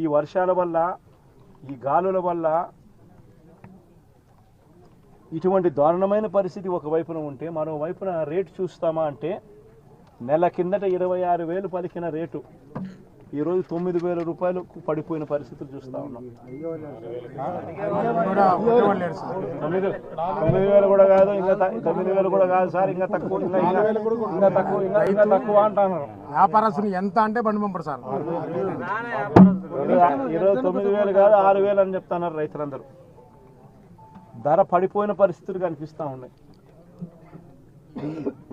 ఈ వర్షాల వల్ల ఈ గాలుల వల్ల ఇటువంటి దారుణమైన పరిస్థితి ఒక వైపున ఉంటే మరో వైపున రేటు చూస్తామా అంటే నెల కిందట ఇరవై ఆరు వేలు పలికిన రేటు. ఈరోజు తొమ్మిది వేల రూపాయలకు పడిపోయిన పరిస్థితులు చూస్తా ఉన్నాం. తొమ్మిది వేలు కూడా కాదు ఇంకా తొమ్మిది వేలు కూడా కాదు సార్ ఇంకా తక్కువ ఇంకా తక్కువ ఇంకా తక్కువ అంటున్నారు. వ్యాపారస్తులు ఎంత అంటే బండి పంపడు సార్. ఈరోజు తొమ్మిది వేలు కాదు ఆరు వేలు అని చెప్తున్నారు రైతులందరూ. ధర పడిపోయిన పరిస్థితులు కనిపిస్తూ ఉన్నాయి.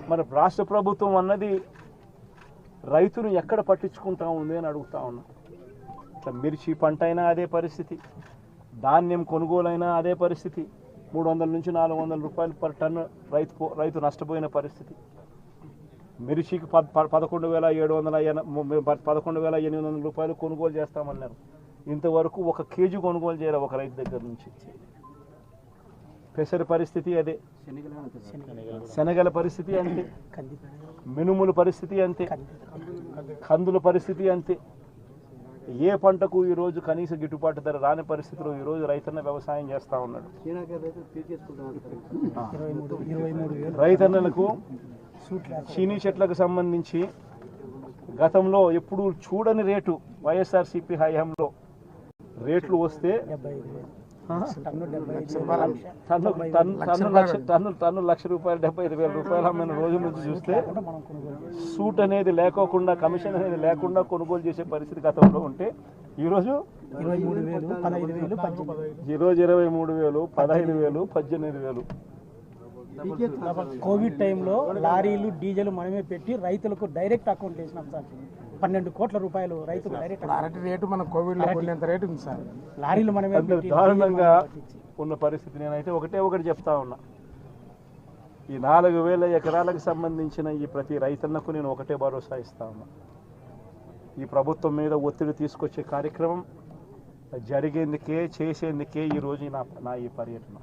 మరి రాష్ట్ర ప్రభుత్వం అన్నది రైతును ఎక్కడ పట్టించుకుంటా ఉంది అని అడుగుతా ఉన్నా. ఇట్లా మిర్చి పంట అయినా అదే పరిస్థితి. ధాన్యం కొనుగోలైనా అదే పరిస్థితి. మూడు వందల నుంచి నాలుగు వందల రూపాయలు పర్ టన్ను రైతు పో- రైతు నష్టపోయిన పరిస్థితి. మిర్చికి పద్ పదకొండు వేల ఏడు వందల పదకొండు వేల ఎనిమిది వందల రూపాయలు కొనుగోలు చేస్తామన్నారు. ఇంతవరకు ఒక కేజీ కొనుగోలు చేయరు ఒక రైతు దగ్గర నుంచి. పెసర పరిస్థితి అదే. శనగల పరిస్థితి అంతే. మినుముల పరిస్థితి అంతే. కందుల పరిస్థితి అంతే. ఏ పంటకు ఈరోజు కనీస గిట్టుబాటు ధర రాని పరిస్థితిలో ఈరోజు రైతన్న వ్యవసాయం చేస్తూ ఉన్నాడు. రైతన్నలకు చీనీ చెట్లకు సంబంధించి గతంలో ఎప్పుడు చూడని రేటు వైఎస్ఆర్సీపీ హయాంలో రేట్లు వస్తే టన్ను లక్ష రూపాయలు. డెబ్బై ఐదు వేల రూపాయలు అమ్మిన రోజు నుంచి చూస్తే సూట్ అనేది లేకోకుండా కమిషన్ అనేది లేకుండా కొనుగోలు చేసే పరిస్థితి గతంలో ఉంటే ఈరోజు ఈరోజు ఇరవై మూడు వేలు పదహైదు వేలు పద్దెనిమిది వేలు. కోవిడ్ టైంలో లారీలు డీజిల్ మనమే పెట్టి రైతులకు డైరెక్ట్ అకౌంట్ వేసినాం సార్. పన్నెండు కోట్ల రూపాయలు రైతుకు డైరెక్ట్ అరటి రేటు మన కోవిడ్ కొనేంత రేటు ఉంది సార్ లారీలు మనమే పెట్టి దారుణంగా ఉన్న పరిస్థితి నేనైతే ఒకటే ఒకటి చెప్తా ఉన్నా. ఈ నాలుగు వేల ఎకరాలకు సంబంధించిన ఈ ప్రతి రైతన్నకు నేను ఒకటే భరోసా ఇస్తా ఉన్నా. ఈ ప్రభుత్వం మీద ఒత్తిడి తీసుకొచ్చే కార్యక్రమం జరిగేందుకే చేసేందుకే ఈరోజు నా నా ఈ పర్యటన.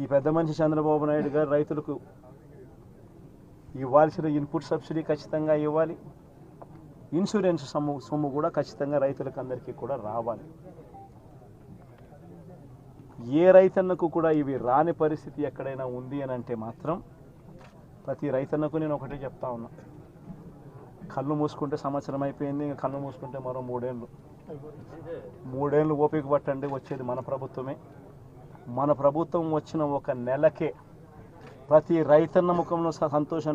ఈ పెద్ద మనిషి చంద్రబాబు నాయుడు గారు రైతులకు ఇవ్వాల్సిన ఇన్పుట్ సబ్సిడీ ఖచ్చితంగా ఇవ్వాలి. ఇన్సూరెన్స్ సొమ్ము సొమ్ము కూడా ఖచ్చితంగా రైతులకు అందరికీ కూడా రావాలి. ఏ రైతన్నకు కూడా ఇవి రాని పరిస్థితి ఎక్కడైనా ఉంది అని అంటే మాత్రం ప్రతి రైతన్నకు నేను ఒకటే చెప్తా ఉన్నా. కళ్ళు మూసుకుంటే సంవత్సరం అయిపోయింది ఇంకా కళ్ళు మూసుకుంటే మరో మూడేళ్ళు. మూడేళ్ళు ఓపిక పట్టండి వచ్చేది మన ప్రభుత్వమే. మన ప్రభుత్వం వచ్చిన ఒక నెలకే ప్రతి రైతన్న ముఖంలో స- సంతోషం